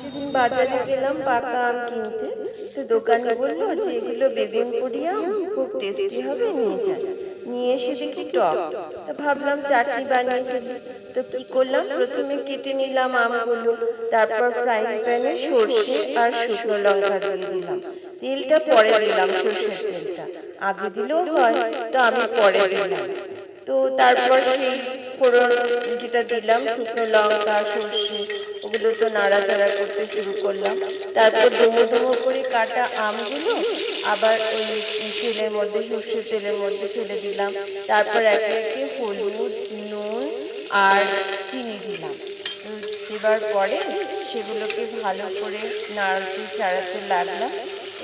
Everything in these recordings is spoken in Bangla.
সেদিন বাজারে গেলাম, পাকা আম কিনতে। তো দোকানে বলল যে, এগুলো বেগুন পুরি আম, খুব টেস্টি হবে, নিয়ে যান নিয়ে এসে দেখি টক। তো ভাবলাম চাটনি বানিয়ে ফেলি। তো কি করলাম? প্রথমে কেটে নিলাম আমগুলো, তারপর ফ্রাইং প্যানে সর্ষে আর শুকনো লঙ্কা দিয়ে দিলাম। তেলটা পরে দিলাম, সর্ষের তেলটা। আগে দিলেও হয়, তো আমি পরে দিলাম। তো তারপর সেই ফোড়ন, যেটা দিলাম, শুকনো লঙ্কা, সর্ষে, ওগুলো তো নাড়াচাড়া করতে শুরু করলাম। তারপর ডুমো ডুমো করে কাটা আমগুলো আবার ওই তেলের মধ্যে, সর্ষের তেলের মধ্যে ফেলে দিলাম। তারপর একে একে হলুদ, নুন আর চিনি দিলাম। দেবার পরে সেগুলোকে ভালো করে নাড়াতে চাড়াতে লাগলাম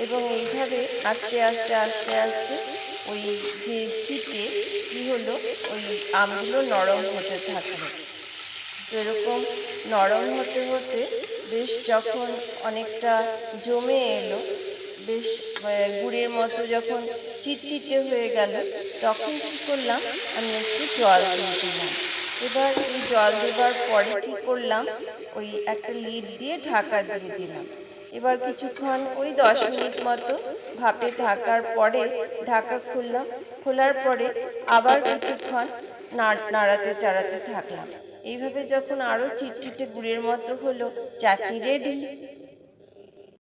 এবং এইভাবে আস্তে আস্তে আস্তে আস্তে ওই হলো ওই আমগুলো নরম হতে থাকল তো এরকম নরম হতে হতে বেশ যখন অনেকটা জমে এলো, বেশ গুড়ের মতো যখন চিটচিটে হয়ে গেল, তখন কি করলাম, আমি একটু জল দিয়ে দিলাম। এবার এই জল দেবার পরে কি করলাম, ওই একটা লিড দিয়ে ঢাকা দিয়ে দিলাম। এবার কিছুক্ষণ, ওই দশ মিনিট মতো ভাপে থাকার পরে ঢাকা খুললাম। খোলার পরে আবার কিছুক্ষণ নাড়- নাড়াতে চাড়াতে থাকলাম। এইভাবে যখন আরও চিটচিটে গুড়ের মতো হলো চাটনি রেডি